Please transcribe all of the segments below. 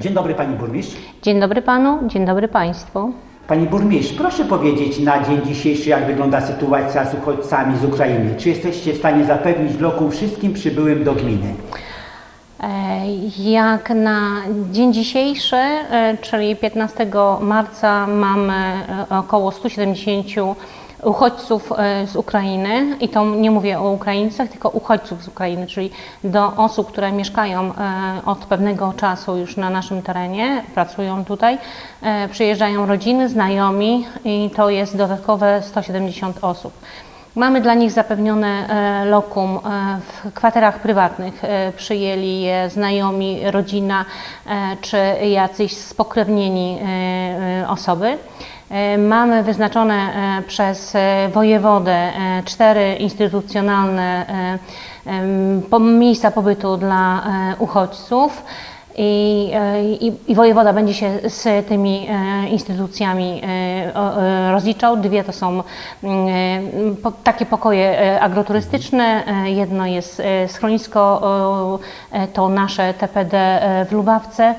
Dzień dobry Pani Burmistrz. Dzień dobry panu, dzień dobry państwu. Pani Burmistrz, proszę powiedzieć na dzień dzisiejszy, jak wygląda sytuacja z uchodźcami z Ukrainy. Czy jesteście w stanie zapewnić lokum wszystkim przybyłym do gminy? E, Jak na dzień dzisiejszy, e, czyli 15 marca, mamy e, około 170 uchodźców e, z Ukrainy i to nie mówię o Ukraińcach, tylko uchodźców z Ukrainy, czyli do osób, które mieszkają e, od pewnego czasu już na naszym terenie, pracują tutaj, e, przyjeżdżają rodziny, znajomi i to jest dodatkowe 170 osób. Mamy dla nich zapewnione lokum w kwaterach prywatnych. Przyjęli je znajomi, rodzina czy jacyś spokrewnieni osoby. E, Mamy wyznaczone e, przez e, wojewodę cztery instytucjonalne miejsca pobytu dla uchodźców. I, i, I wojewoda będzie się z tymi instytucjami rozliczał. Dwie to są mm, takie pokoje agroturystyczne. Jedno jest schronisko, to nasze TPD w Lubawce.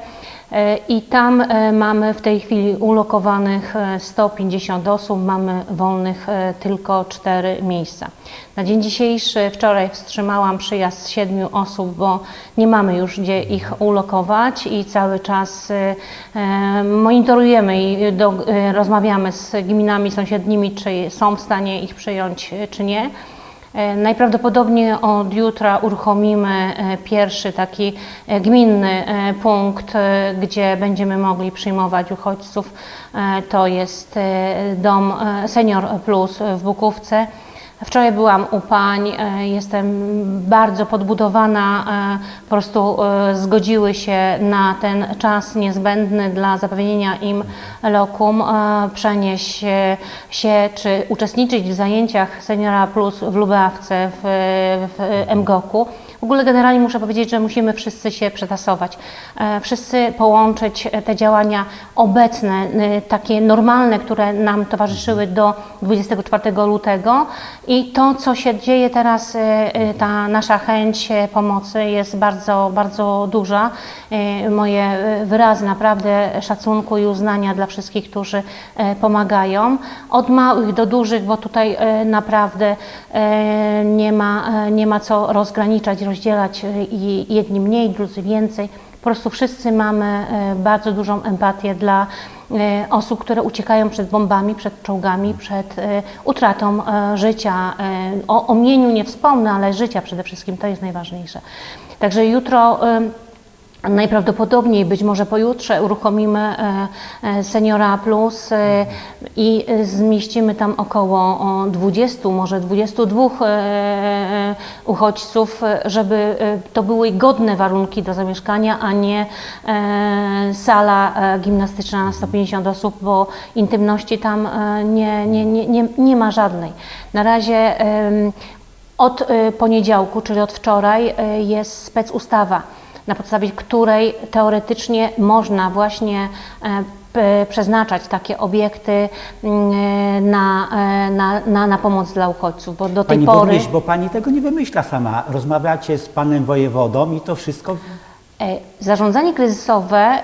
E, I tam e, mamy w tej chwili ulokowanych e, 150 osób, mamy wolnych e, tylko 4 miejsca. Na dzień dzisiejszy, wczoraj wstrzymałam przyjazd siedmiu osób, bo nie mamy już gdzie ich ulokować i cały czas e, e, monitorujemy i do, e, rozmawiamy z gminami sąsiednimi, czy są w stanie ich przyjąć, e, czy nie. E, Najprawdopodobniej od jutra uruchomimy e, pierwszy taki e, gminny punkt, gdzie będziemy mogli przyjmować uchodźców. To jest dom Senior Plus w Bukówce. Wczoraj byłam u pań, e, jestem bardzo podbudowana, e, po prostu e, zgodziły się na ten czas niezbędny dla zapewnienia im lokum, przenieść się czy uczestniczyć w zajęciach Seniora Plus w Lubawce w, w MGOK-u. Ogóle generalnie muszę powiedzieć, że musimy wszyscy się przetasować, e, wszyscy połączyć te działania obecne, e, takie normalne, które nam towarzyszyły do 24 lutego. I to, co się dzieje teraz, e, e, ta nasza chęć e, pomocy jest bardzo, bardzo duża. E, Moje e, wyrazy naprawdę szacunku i uznania dla wszystkich, którzy e, pomagają, od małych do dużych, bo tutaj e, naprawdę e, nie ma, e, nie ma co rozgraniczać, rozdzielać e, jedni mniej, drudzy więcej. Po prostu wszyscy mamy e, bardzo dużą empatię dla e, osób, które uciekają przed bombami, przed czołgami, przed utratą życia. O mieniu nie wspomnę, ale życia przede wszystkim to jest najważniejsze. Także jutro. Najprawdopodobniej, być może pojutrze, uruchomimy e, e, Seniora Plus e, i zmieścimy tam około o 20, może 22 e, e, uchodźców, żeby to były godne warunki do zamieszkania, a nie sala gimnastyczna na 150 osób, bo intymności tam nie, nie, nie, nie, nie ma żadnej. Na razie od poniedziałku, czyli od wczoraj, jest specustawa na podstawie której teoretycznie można właśnie e, przeznaczać takie obiekty mm, na, e, na, na, na pomoc dla uchodźców, bo do tej Pani pory Burmistrz, bo Pani tego nie wymyśla sama. Rozmawiacie z Panem Wojewodą i to wszystko... E, Zarządzanie kryzysowe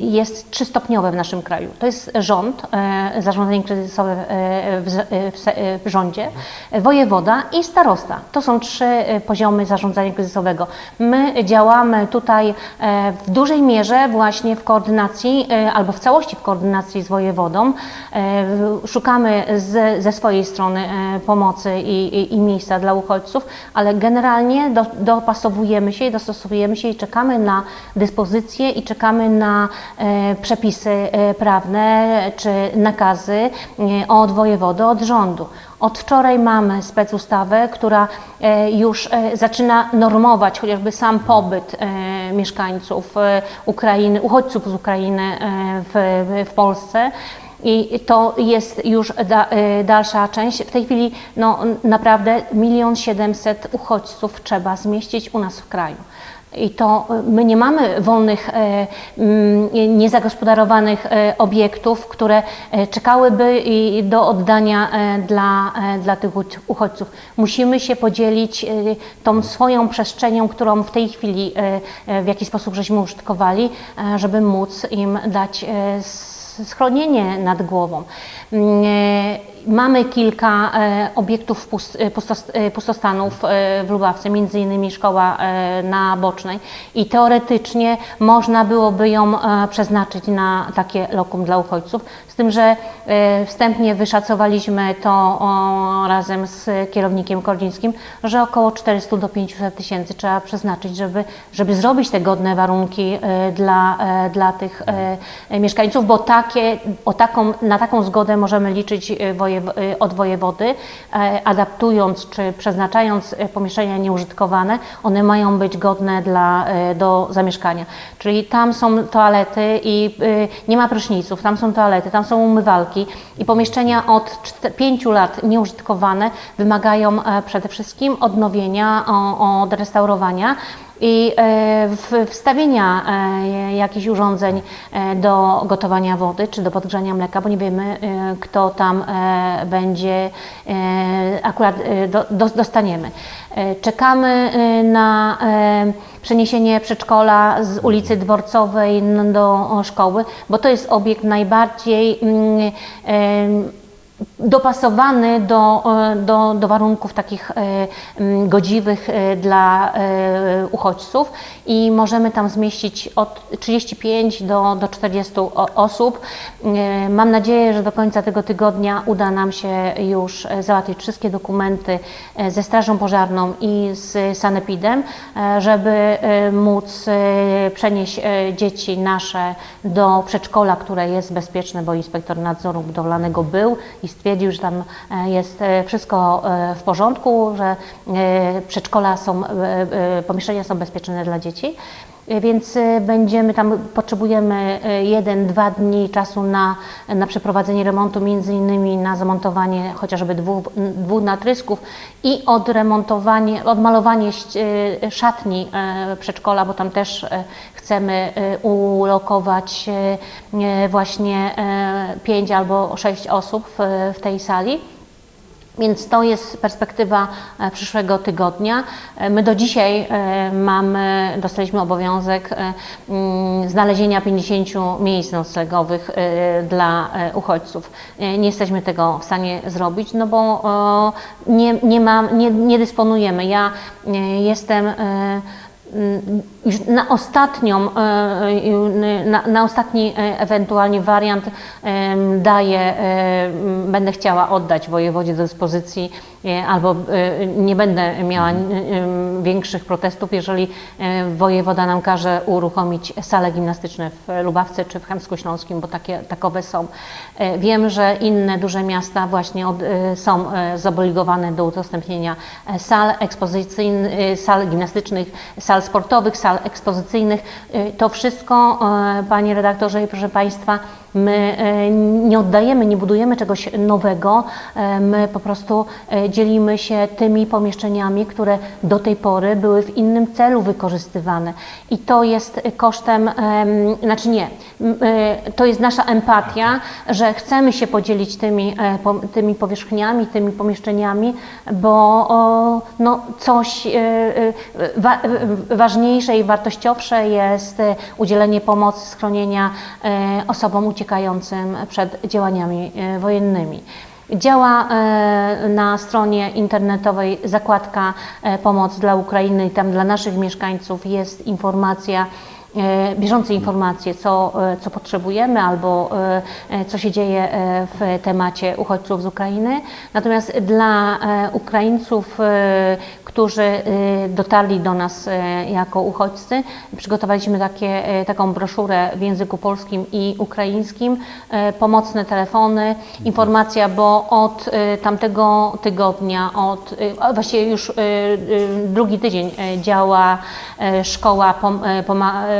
jest trzystopniowe w naszym kraju. To jest rząd, e, zarządzanie kryzysowe e, e, w, rządzie, wojewoda i starosta. To są trzy poziomy zarządzania kryzysowego. My działamy tutaj w dużej mierze właśnie w koordynacji albo w całości w koordynacji z wojewodą. Szukamy z, ze swojej strony pomocy i, i, i miejsca dla uchodźców, ale generalnie do, dopasowujemy się i dostosowujemy się i czekamy na dyspozycje i czekamy na e, przepisy e, prawne czy nakazy e, od wojewody, od rządu. Od wczoraj mamy specustawę, która już zaczyna normować chociażby sam pobyt mieszkańców Ukrainy, uchodźców z Ukrainy w, w Polsce. I to jest już da, dalsza część. W tej chwili no, naprawdę milion siedemset uchodźców trzeba zmieścić u nas w kraju. I to e, my nie mamy wolnych, e, mm, niezagospodarowanych e, obiektów, które e, czekałyby do oddania dla, dla tych uch- uchodźców. Musimy się podzielić tą swoją przestrzenią, którą w tej chwili w jakiś sposób żeśmy użytkowali, żeby móc im dać schronienie nad głową. Mm, e, Mamy kilka e, obiektów e, pustos, pustostanów w Lubawce, między innymi szkoła na Bocznej. I teoretycznie można byłoby ją przeznaczyć na takie lokum dla uchodźców, z tym, że wstępnie wyszacowaliśmy to razem z kierownikiem Kordzińskim, że około 400 do 500 tysięcy trzeba przeznaczyć, żeby, żeby zrobić te godne warunki dla, dla tych mieszkańców, bo takie, o taką, na taką zgodę możemy liczyć wojew- e, od wojewody, e, adaptując czy przeznaczając e, pomieszczenia nieużytkowane, one mają być godne dla, e, do zamieszkania. Czyli tam są toalety i e, nie ma pryszniców, tam są toalety, tam są umywalki i pomieszczenia od 5 lat nieużytkowane wymagają przede wszystkim odnowienia, odrestaurowania i e, wstawienia e, jakichś urządzeń e, do gotowania wody czy do podgrzania mleka, bo nie wiemy, kto tam będzie akurat do, do, dostaniemy. Czekamy na przeniesienie przedszkola z ulicy Dworcowej do szkoły, bo to jest obiekt najbardziej mm, dopasowany do, e, do, do warunków takich e, godziwych e, dla uchodźców i możemy tam zmieścić od 35 do, do 40 o- osób. Mam nadzieję, że do końca tego tygodnia uda nam się już załatwić wszystkie dokumenty ze Strażą Pożarną i z Sanepidem, żeby móc przenieść dzieci nasze do przedszkola, które jest bezpieczne, bo inspektor nadzoru budowlanego był i stwierdził, że tam e, jest e, wszystko e, w porządku, że przedszkola są, pomieszczenia są bezpieczne dla dzieci. E, Więc e, będziemy tam, potrzebujemy e, jeden, dwa dni czasu na, na przeprowadzenie remontu, między innymi na zamontowanie chociażby dwóch, dwóch natrysków i odremontowanie, odmalowanie e, szatni e, przedszkola, bo tam też e, chcemy e, ulokować e, e, właśnie e, pięć albo sześć osób w, w tej sali. Więc to jest perspektywa e, przyszłego tygodnia. E, My do dzisiaj e, mamy, dostaliśmy obowiązek mm, znalezienia 50 miejsc noclegowych dla uchodźców. Nie jesteśmy tego w stanie zrobić, no bo nie, nie, mam, nie, nie dysponujemy. Ja jestem na ostatnią, e, e, na, na ostatni e, ewentualnie wariant daję, będę chciała oddać wojewodzie do dyspozycji albo e, nie będę miała e, większych protestów, jeżeli e, wojewoda nam każe uruchomić sale gimnastyczne w Lubawce czy w Chemsku Śląskim, bo takie, takowe są. E, Wiem, że inne duże miasta właśnie od, e, są e, zobligowane do udostępnienia e, sal ekspozycyjnych, e, sal gimnastycznych, sal sportowych, sal ekspozycyjnych. E, To wszystko, e, Panie redaktorze i proszę Państwa, my e, nie oddajemy, nie budujemy czegoś nowego, e, my po prostu e, dzielimy się tymi pomieszczeniami, które do tej pory były w innym celu wykorzystywane. I to jest kosztem, em, znaczy nie, to jest nasza empatia, że chcemy się podzielić tymi, tymi powierzchniami, tymi pomieszczeniami, bo no, coś wa, ważniejsze i wartościowsze jest udzielenie pomocy, schronienia osobom uciekającym przed działaniami e, wojennymi. Działa e, na stronie internetowej zakładka e, Pomoc dla Ukrainy i tam dla naszych mieszkańców jest informacja, bieżące informacje, co, e, co potrzebujemy albo e, e, co się dzieje e, w temacie uchodźców z Ukrainy. Natomiast dla e, Ukraińców, e, którzy e, dotarli do nas e, jako uchodźcy, przygotowaliśmy takie, e, taką broszurę w języku polskim i ukraińskim, e, pomocne telefony, informacja, bo od e, tamtego tygodnia, od, e, właściwie już e, e, drugi tydzień e, działa e, szkoła pom, e,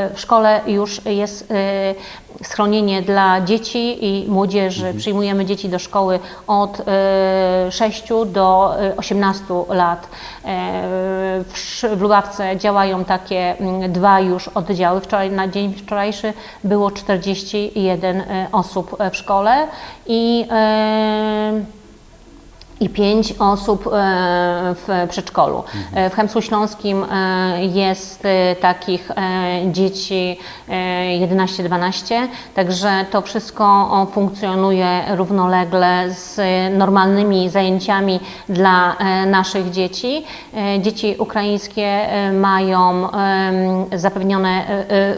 e, w szkole już jest e, schronienie dla dzieci i młodzieży. Przyjmujemy dzieci do szkoły od e, 6 do e, 18 lat. E, W, Lubawce działają takie mm, dwa już oddziały. Wczoraj, na dzień wczorajszy było 41 e, osób w szkole i i pięć osób e, w przedszkolu. E, W Chemsku Śląskim e, jest takich dzieci e, 11-12, także to wszystko funkcjonuje równolegle z normalnymi zajęciami dla naszych dzieci. Dzieci ukraińskie mają zapewnione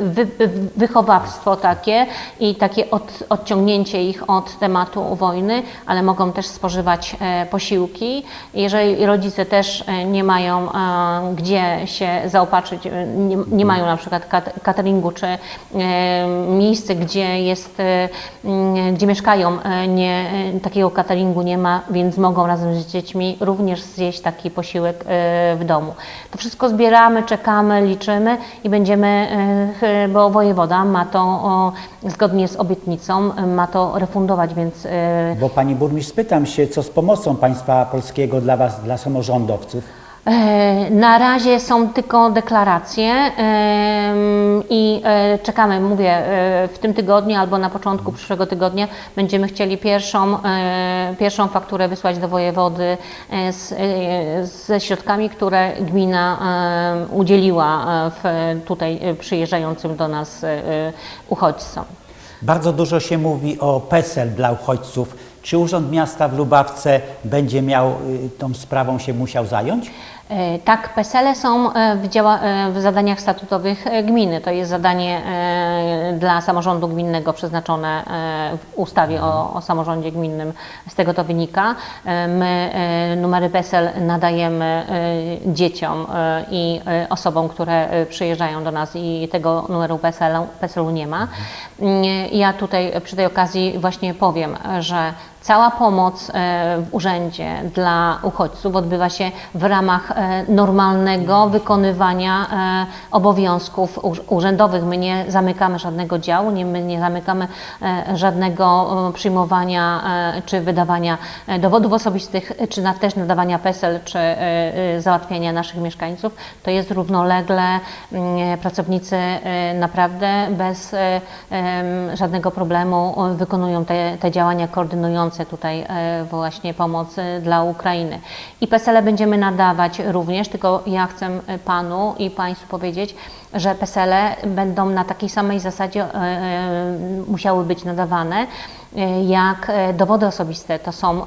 wy, wychowawstwo takie i takie od, odciągnięcie ich od tematu wojny, ale mogą też spożywać posiłki. Jeżeli rodzice też e, nie mają e, gdzie się zaopatrzyć, e, nie, nie mają na przykład cateringu czy miejsce, gdzie jest, gdzie mieszkają, nie, takiego cateringu nie ma, więc mogą razem z dziećmi również zjeść taki posiłek w domu. To wszystko zbieramy, czekamy, liczymy i będziemy, bo wojewoda ma to zgodnie z obietnicą, ma to refundować, więc Bo pani burmistrz, spytam się, co z pomocą państwa polskiego dla was, dla samorządowców? E, Na razie są tylko deklaracje i e, czekamy, mówię, e, w tym tygodniu albo na początku przyszłego tygodnia będziemy chcieli pierwszą, pierwszą fakturę wysłać do wojewody z, ze środkami, które gmina udzieliła w, tutaj przyjeżdżającym do nas uchodźcom. Bardzo dużo się mówi o PESEL dla uchodźców. Czy Urząd Miasta w Lubawce będzie miał y, tą sprawą się musiał zająć? E, Tak, PESEL-e są e, w, działa, e, w zadaniach statutowych gminy. To jest zadanie dla samorządu gminnego przeznaczone w ustawie o, o samorządzie gminnym. Z tego to wynika. My numery PESEL nadajemy dzieciom i osobom, które przyjeżdżają do nas i tego numeru PESEL-u, PESEL-u nie ma. Mm, Ja tutaj przy tej okazji właśnie powiem, że Cała pomoc e, w urzędzie dla uchodźców odbywa się w ramach e, normalnego wykonywania e, obowiązków urzędowych. My nie zamykamy żadnego działu, nie, my nie zamykamy żadnego przyjmowania czy wydawania dowodów osobistych, czy na, też nadawania PESEL, czy załatwiania naszych mieszkańców. To jest równolegle. mm, Pracownicy naprawdę bez żadnego problemu wykonują te, te działania koordynujące tutaj e, właśnie pomoc dla Ukrainy. I PESEL-e będziemy nadawać również, tylko ja chcę e, Panu i Państwu powiedzieć, że PESEL-e będą na takiej samej zasadzie e, musiały być nadawane jak dowody osobiste. To są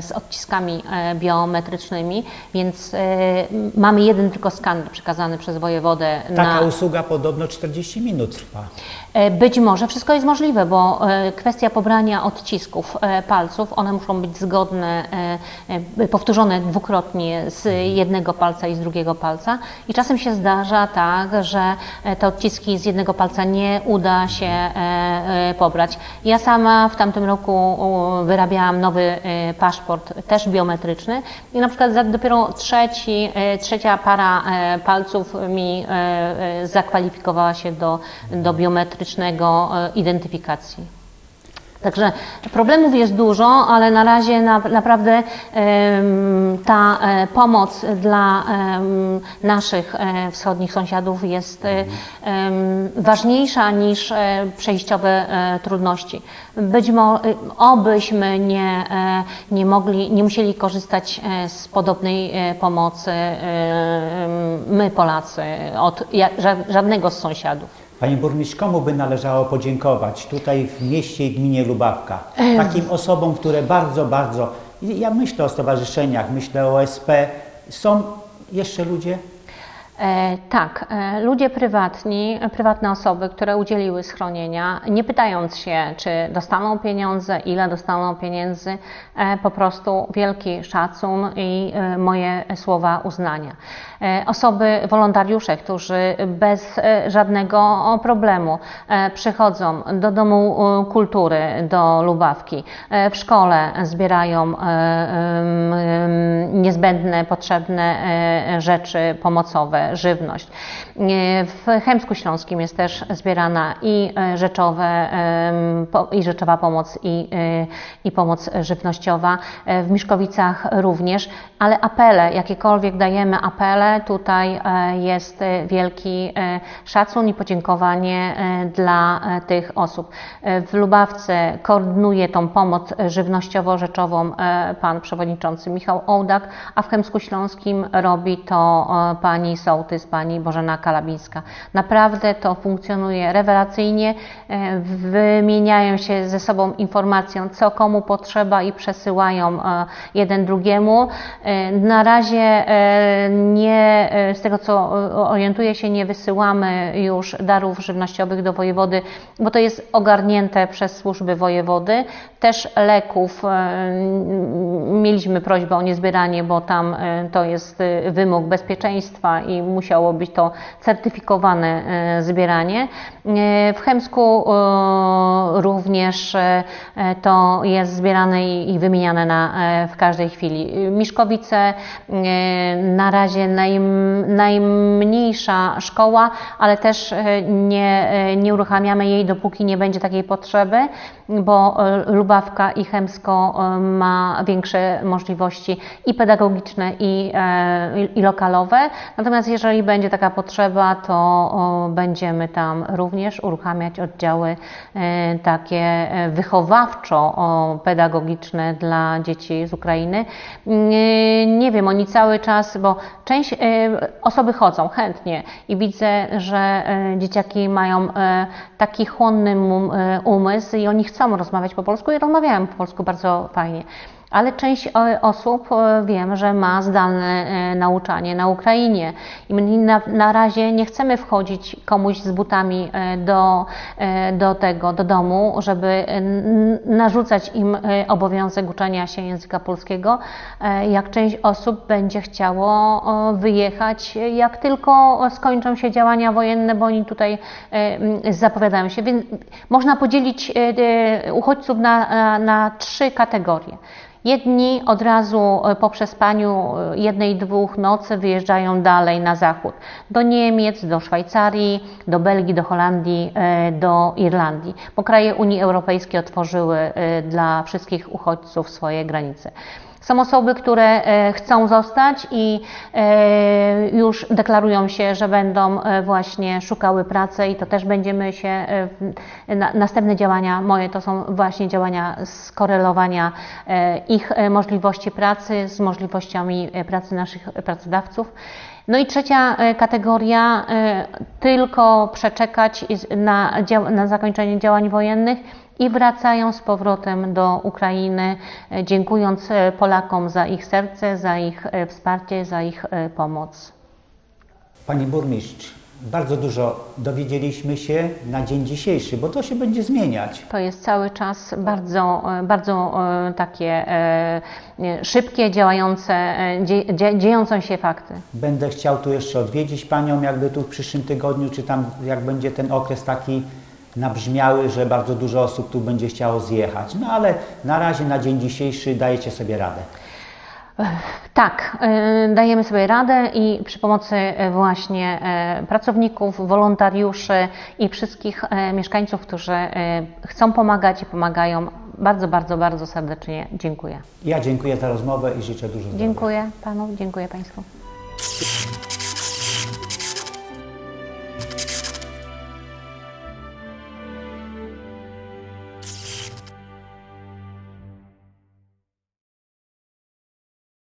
z odciskami biometrycznymi, więc mamy jeden tylko skan przekazany przez wojewodę Taka na usługa podobno 40 minut trwa. E, Być może wszystko jest możliwe, bo e, kwestia pobrania odcisków e, palców, one muszą być zgodne, powtórzone dwukrotnie z jednego palca i z drugiego palca. I czasem się zdarza tak, że te odciski z jednego palca nie uda się pobrać. Ja sama w tamtym roku wyrabiałam nowy paszport, też biometryczny i na przykład dopiero trzeci, trzecia para palców mi zakwalifikowała się do, do biometrycznego e, identyfikacji. Także problemów jest dużo, ale na razie na, naprawdę ta e, pomoc dla naszych e, wschodnich sąsiadów jest ważniejsza niż przejściowe trudności. Być może, obyśmy nie, nie mogli, nie musieli korzystać z podobnej pomocy my Polacy od żadnego z sąsiadów. Panie burmistrz, komu by należało podziękować tutaj w mieście i gminie Lubawka? Takim osobom, które bardzo, bardzo, ja myślę o stowarzyszeniach, myślę o SP. Są jeszcze ludzie? E, tak, e, ludzie prywatni, prywatne osoby, które udzieliły schronienia, nie pytając się, czy dostaną pieniądze, ile dostaną pieniędzy, e, po prostu wielki szacun i moje słowa uznania. Osoby, wolontariusze, którzy bez żadnego problemu przychodzą do Domu Kultury, do Lubawki, w szkole zbierają niezbędne, potrzebne rzeczy pomocowe, żywność. W Chemsku Śląskim jest też zbierana i e, rzeczowe, i rzeczowa pomoc, i, e, i pomoc żywnościowa. E, W Miszkowicach również, ale apele, jakiekolwiek dajemy apele, tutaj jest wielki szacun i podziękowanie dla tych osób. W Lubawce koordynuje tą pomoc żywnościowo-rzeczową pan przewodniczący Michał Ołdak, a w Chemsku Śląskim robi to pani sołtys, pani Bożena Kalabińska. Naprawdę to funkcjonuje rewelacyjnie, e, wymieniają się ze sobą informacją, co komu potrzeba i przesyłają e, jeden drugiemu. E, Na razie nie, z tego co orientuję się, nie wysyłamy już darów żywnościowych do wojewody, bo to jest ogarnięte przez służby wojewody. Też leków mieliśmy prośbę o niezbieranie, bo tam to jest wymóg bezpieczeństwa i musiało być to certyfikowane e, zbieranie. E, W Chemsku e, również to jest zbierane i wymieniane na, w każdej chwili. Miszkowice na razie naj, najmniejsza szkoła, ale też nie, nie uruchamiamy jej, dopóki nie będzie takiej potrzeby, bo Lubawka i Chemsko ma większe możliwości i pedagogiczne, i- i lokalowe. Natomiast jeżeli będzie taka potrzeba, to będziemy tam również uruchamiać oddziały e, takie e, wychowawczo-pedagogiczne dla dzieci z Ukrainy. Nie, nie wiem, oni cały czas, bo część e, osoby chodzą chętnie i widzę, że e, dzieciaki mają e, taki chłonny e, umysł i oni chcą rozmawiać po polsku i rozmawiają po polsku bardzo fajnie. Ale część e, osób e, wiem, że ma zdalne e, nauczanie na Ukrainie i na, na razie nie chcemy wchodzić komuś z butami do, do tego, do domu, żeby narzucać im obowiązek uczenia się języka polskiego. Jak część osób będzie chciało wyjechać, jak tylko skończą się działania wojenne, bo oni tutaj zapowiadają się. Więc można podzielić uchodźców na, na, na trzy kategorie. Jedni od razu e, po przespaniu e, jednej, dwóch nocy wyjeżdżają dalej na zachód. Do Niemiec, do Szwajcarii, do Belgii, do Holandii, e, do Irlandii. Bo kraje Unii Europejskiej otworzyły dla wszystkich uchodźców swoje granice. Są osoby, które e, chcą zostać i e, już deklarują się, że będą e, właśnie szukały pracy i to też będziemy się, następne działania moje to są właśnie działania skorelowania ich możliwości pracy z możliwościami pracy naszych pracodawców. No i trzecia kategoria, tylko przeczekać na, na zakończenie działań wojennych i wracają z powrotem do Ukrainy, e, dziękując e, Polakom za ich serce, za ich e, wsparcie, za ich pomoc. Pani burmistrz, bardzo dużo dowiedzieliśmy się na dzień dzisiejszy, bo to się będzie zmieniać. To jest cały czas bardzo, bardzo takie szybkie, działające, dzie, dzie, dziejące się fakty. Będę chciał tu jeszcze odwiedzić Panią, jakby tu w przyszłym tygodniu, czy tam jak będzie ten okres taki nabrzmiały, że bardzo dużo osób tu będzie chciało zjechać. No ale na razie, na dzień dzisiejszy dajecie sobie radę. Tak, e, dajemy sobie radę i przy pomocy e, właśnie e, pracowników, wolontariuszy i wszystkich mieszkańców, którzy chcą pomagać i pomagają, bardzo, bardzo, bardzo serdecznie dziękuję. Ja dziękuję za rozmowę i życzę dużo zdrowia. Dziękuję Panu, dziękuję Państwu.